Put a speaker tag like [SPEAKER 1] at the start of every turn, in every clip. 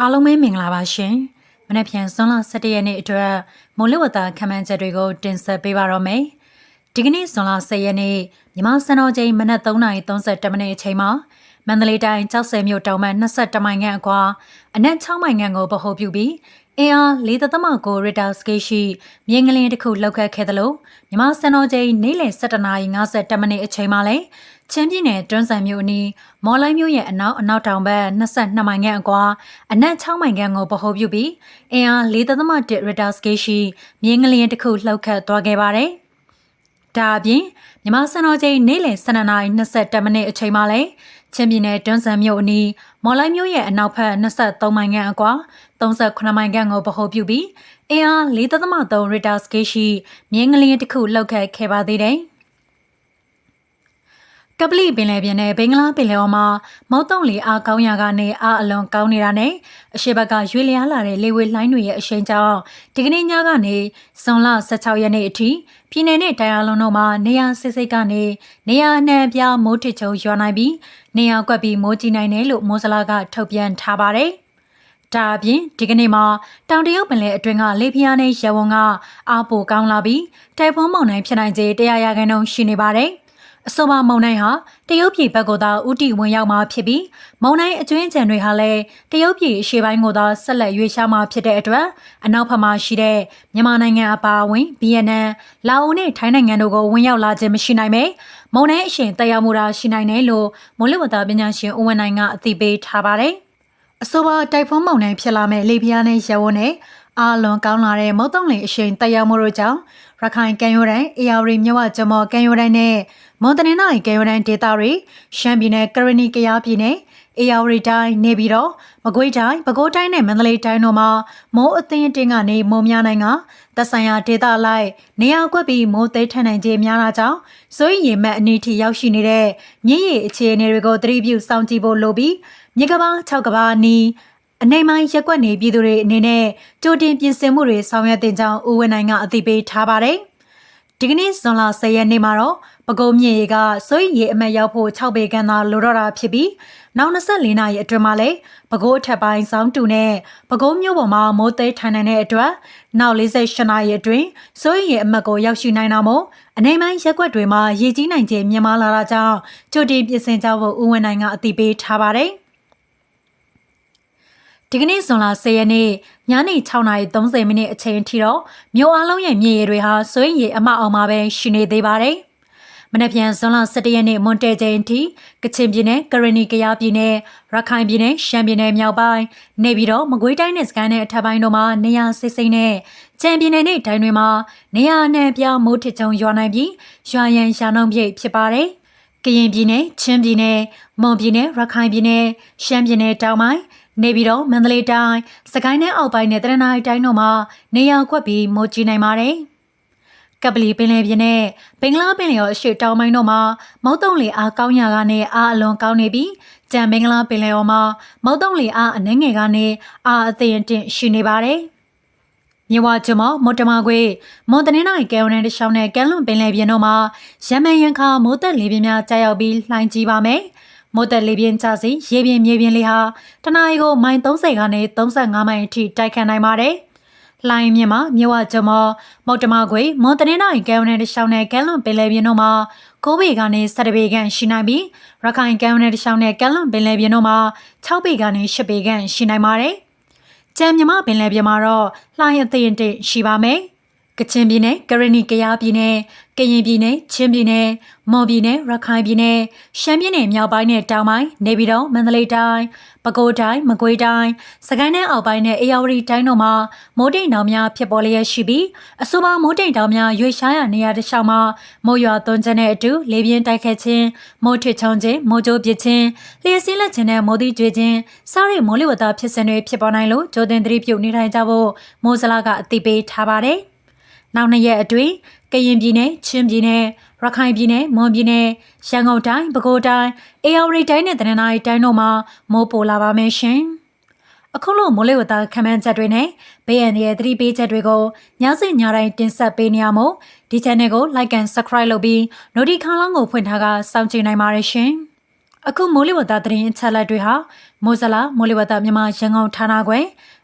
[SPEAKER 1] အားလုံးပဲမင်္ဂလာပါရှင်။မနေ့ပြန်စွန်းလ17ရက်နေ့အတွက်မိုးလေဝသခန့်မှန်းချက်တွေကိုတင်ဆက်ပေးပါတော့မယ်။ဒီကနေ့စွန်းလ10ရက်နေ့မြန်မာစံတော်ချိန်မနက်3:32မိနစ်အချိန်မှာမန္တလေးတိုင်းကြောက်စဲမြို့တောင်မှ22မိုင်ခန့်အကွာအနက်6မိုင်ခန့်ကိုဗဟိုပြုပြီး အင်အား4.9ရီတာစကေးရှိမြင်းကလင်းတစ်ခုလောက်ခတ်ခဲ့သလိုမြန်မာစံတော်ချိန်နေ့လယ်17:52မိနစ်အချိန်မှာလည်းချင်းပြည်နယ်တွန်းဆန်မြို့အနီးမော်လိုင်းမြို့ရဲ့အနောက်အနောက်တောင်ဘက်22မိုင်ခန့်အကွာအနက်6မိုင်ခန့်ကိုဗဟိုပြုပြီးအင်အား4.1ရီတာစကေးရှိမြင်းကလင်းတစ်ခုလှုပ်ခတ်သွားခဲ့ပါတယ်။ ဒါအပြင်မြန်မာစံတော်ချိန်နေ့လယ်12:22မိနစ်အချိန်မှာလည်းချင်းပြည်နယ်တွန်းဆန်မြို့အနီးမော်လိုက်မြို့ရဲ့အနောက်ဘက်23မိုင်ခန့်အကွာ38မိုင်ခန့်ကိုဗဟိုပြုပြီးအင်အား4.3ရီတာစကေးရှိမြင်းကလေးတစ်ခုလှုပ်ခတ်ခဲ့ပါသေးတယ်။ ကပလီပင်လယ်ပြင်နဲ့ဘင်္ဂလားပင်လယ်အော်မှာမုတ်တုံလီအားကောင်းရာကနေအားအလွန်ကောင်းနေတာနဲ့အရှိဘက်ကရွေလျားလာတဲ့လေဝေလှိုင်းတွေရဲ့အရှိန်ကြောင့်ဒီကနေ့ညကနေဇွန်လ16ရက်နေ့အထိပြည်내နဲ့တိုင်းအလုံးတို့မှာနေရာစစ်စိတ်ကနေနေရာအနှံ့ပြားမိုးထစ်ချုံရွာနိုင်ပြီးနေရာကွက်ပြီးမိုးကြီးနိုင်တယ်လို့မိုးစလာကထုတ်ပြန်ထားပါတယ်။ဒါအပြင်ဒီကနေ့မှာတောင်တရုတ်ပင်လယ်အတွင်းကလေပြင်းနဲ့ရဝုံကအားပိုကောင်းလာပြီးတိုင်ဖွန်းမုန်တိုင်းဖြစ်နိုင်ခြေတရားရာခိုင်နှုန်းရှိနေပါတယ်။ အဆိုပါမုံတိုင်းဟာတရုတ်ပြည်ဘက်ကိုသာဥတီဝင်ရောက်မှာဖြစ်ပြီးမုံတိုင်းအကျွင်းချံတွေဟာလည်းတရုတ်ပြည်အရှေ့ပိုင်းကိုသာဆက်လက်ရွေးရှားမှာဖြစ်တဲ့အတွက်အနောက်ဘက်မှာရှိတဲ့မြန်မာနိုင်ငံအပါအဝင်ဗီယက်နမ်လာအိုနဲ့ထိုင်းနိုင်ငံတို့ကိုဝင်ရောက်လာခြင်းမရှိနိုင်ပဲမုံတိုင်းအရှင်တက်ရောက်မှုတာရှိနိုင်တယ်လို့မိုးလေဝသပညာရှင်ဦးဝင်းနိုင်ကအသိပေးထားပါတယ်အဆိုပါတိုက်ဖုံးမုံတိုင်းဖြစ်လာမဲ့လေပြားနဲ့ရဝန်းနဲ့ အာလွန်ကောင်းလာတဲ့မုတ်တုံလင်အရှိန်တက်ရောက်မှုတို့ကြောင့်ရခိုင်ကံရိုးတိုင်းအေယာရီမြဝကျမော်ကံရိုးတိုင်းနဲ့မွန်တနင်္သာရီကံရိုးတိုင်းဒေသတွေရှမ်းပြည်နယ်ကရဏီကယားပြည်နယ်အေယာရီတိုင်းနေပြီးတော့မကွေးတိုင်းပဲခူးတိုင်းနဲ့မန္တလေးတိုင်းတို့မှာမိုးအသင်းတင်းကနေမိုးများနိုင်ကသက်ဆိုင်ရာဒေသလိုက်နေရာကွက်ပြီးမိုးသိထန်နိုင်ခြင်းများတာကြောင့်စိုးရိမ်ရမှတ်အနေထိရောက်ရှိနေတဲ့မြင့်ရည်အခြေအနေတွေကိုသတိပြုစောင့်ကြည့်ဖို့လိုပြီးမြေကဘာ6ကဘာနီး အနေမိုင်းရက်ွက်နေပြည်သူတွေအနေနဲ့ကြိုတင်ပြင်ဆင်မှုတွေဆောင်ရွက်တင်ကြောင်းဦးဝင်းနိုင်ကအသိပေးထားပါတယ်။ဒီကနေ့ဇွန်လ10ရက်နေ့မှာတော့ပဲခူးမြစ်ရေကစိုးရိမ်ရေအမတ်ရောက်ဖို့6ပေခန့်သာလိုတော့တာဖြစ်ပြီးနောက်24နာရီအတွင်းမှာလည်းပဲခူးအထက်ပိုင်းစောင်းတူနဲ့ပဲခူးမြို့ပေါ်မှာမိုးသိထိုင်နိုင်တဲ့အတွက်နောက်48နာရီအတွင်းစိုးရိမ်ရေအမတ်ကိုရောက်ရှိနိုင်တာမို့အနေမိုင်းရက်ွက်တွေမှာရေကြီးနိုင်ခြင်းမြင့်မားလာတာကြောင့်ကြိုတင်ပြင်ဆင်ကြဖို့ဦးဝင်းနိုင်ကအသိပေးထားပါတယ်။ ဒီကနေ့ဇွန်လ10ရက်နေ့ညနေ6:30မိနစ်အချိန်ထိတော့မြို့အားလုံးရဲ့မြေရည်တွေဟာစွင်းရည်အမအောင်မှာပဲရှိနေသေးပါတယ်။မနက်ဖြန်ဇွန်လ17ရက်နေ့မွန်တဲကျင်းထိကချင်ပြည်နယ်ကရဏီကယားပြည်နယ်ရခိုင်ပြည်နယ်ရှမ်းပြည်နယ်မြောက်ပိုင်းနေပြီးတော့မကွေးတိုင်းနဲ့စကိုင်းနယ်အထက်ပိုင်းတို့မှာနေရာစိတ်စိတ်နဲ့ချန်ပြည်နယ်နဲ့တိုင်းတွေမှာနေရာနဲ့ပြမိုးထစ်ချုံရွာနိုင်ပြီးရွာရန်ရှာနှုံပြည့်ဖြစ်ပါတယ်။ကရင်ပြည်နယ်ချင်းပြည်နယ်မွန်ပြည်နယ်ရခိုင်ပြည်နယ်ရှမ်းပြည်နယ်တောင်ပိုင်း နေပြီးတော့မန္တလေးတိုင်းစကိုင်းနဲ့အောက်ပိုင်းနဲ့တရနာရီတိုင်းတို့မှာနေရာခွက်ပြီးမိုးကြီးနိုင်ပါတယ်။ကပလီပင်လယ်ပြင်နဲ့ဘင်္ဂလားပင်လယ်ရောအရှေ့တောင်ပိုင်းတို့မှာမုတ်တုံလေအားကောင်းရာကနေအားအလွန်ကောင်းနေပြီးကြံဘင်္ဂလားပင်လယ်ရောမှာမုတ်တုံလေအားအနှဲငယ်ကနေအားအသင့်အတင့်ရှိနေပါတယ်။မြဝကျမမော်တမခွေမွန်တနင်္လာရီကဲဝနန်တရှောင်းနဲ့ကမ်းလွန်ပင်လယ်ပြင်တို့မှာရမန်ရန်ခါမိုးသက်လေပြင်းများကြာရောက်ပြီးလှိုင်းကြီးပါမယ်။ မိုးတက်လေပြင်းကျစီရေပြင်းမြေပြင်းလေးဟာတနအီကိုမိုင်30ကနေ35မိုင်အထိတိုက်ခတ်နိုင်ပါတယ်။လိုင်းမြင့်မှာမြဝကျမောမုတ်တမခွေမွန်တနင်္လာရီကဲဝနယ်တရှောင်းနဲ့ကဲလွန်ပင်လယ်ပြင်တို့မှာ9ပေကနေ17ပေခန့်ရှိနိုင်ပြီးရခိုင်ကဲဝနယ်တရှောင်းနဲ့ကဲလွန်ပင်လယ်ပြင်တို့မှာ6ပေကနေ10ပေခန့်ရှိနိုင်ပါတယ်။ကြံမြမပင်လယ်ပြင်မှာတော့လှိုင်းအသေးအင့်ရှိပါမယ်။ ကချင်ပြည်နယ်ကရဏီကယားပြည်နယ်ကရင်ပြည်နယ်ချင်းပြည်နယ်မော်ပြည်နယ်ရခိုင်ပြည်နယ်ရှမ်းပြည်နယ်မြောက်ပိုင်းနဲ့တောင်ပိုင်းနေပြည်တော်မန္တလေးတိုင်းပဲခူးတိုင်းမကွေးတိုင်းစကိုင်းတိုင်းအောက်ပိုင်းနဲ့အေရဝတီတိုင်းတို့မှာမိုးတိမ်တောင်များဖြစ်ပေါ်လျက်ရှိပြီးအဆိုပါမိုးတိမ်တောင်များရွေရှားရနေရာတစ်လျှောက်မှာမိုးရွာသွန်းခြင်းနဲ့အတူလေပြင်းတိုက်ခတ်ခြင်းမိုးထစ်ချုံခြင်းမိုးကြိုးပစ်ခြင်းလျှက်စင်းလက်ခြင်းနဲ့မိုးသီးကျွေခြင်းစားရမိုးလေဝသဖြစ်စဉ်တွေဖြစ်ပေါ်နိုင်လို့ကြိုတင်သတိပြုနေထိုင်ကြဖို့မိုးစလာကအသိပေးထားပါတယ်။ နောက်နှစ်ရက်အတွင်းကရင်ပြည်နယ်ချင်းပြည်နယ်ရခိုင်ပြည်နယ်မွန်ပြည်နယ်ရန်ကုန်တိုင်းပဲခူးတိုင်းအေရဝတီတိုင်းနဲ့တနင်္သာရီတိုင်းတို့မှာမိုးပိုလာပါမယ်ရှင်။အခုလိုမိုးလေဝသခန့်မှန်းချက်တွေနဲ့ဘေးအန္တရာယ်သတိပေးချက်တွေကိုညစဉ်ညတိုင်းတင်ဆက်ပေးနေရမို့ဒီ channel ကို like and subscribe လုပ်ပြီး notification ကိုဖွင့်ထားကစောင့်ကြည့်နိုင်ပါတယ်ရှင်။ အခုမိုးလေဝသသတင်းအချက်အလက်တွေဟာမိုးစလာမိုးလေဝသမြန်မာရန်ကုန်ဌာနခွဲ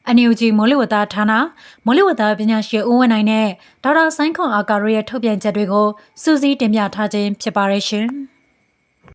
[SPEAKER 1] အန်ယူဂျီမိုးလေဝသဌာနမိုးလေဝသပညာရှင်ဦးဝင်းနိုင်နဲ့ဒေါက်တာဆိုင်းခွန်အာကာတို့ရဲ့ထုတ်ပြန်ချက်တွေကိုစူးစီးတင်ပြထားခြင်းဖြစ်ပါရဲ့ရှင်။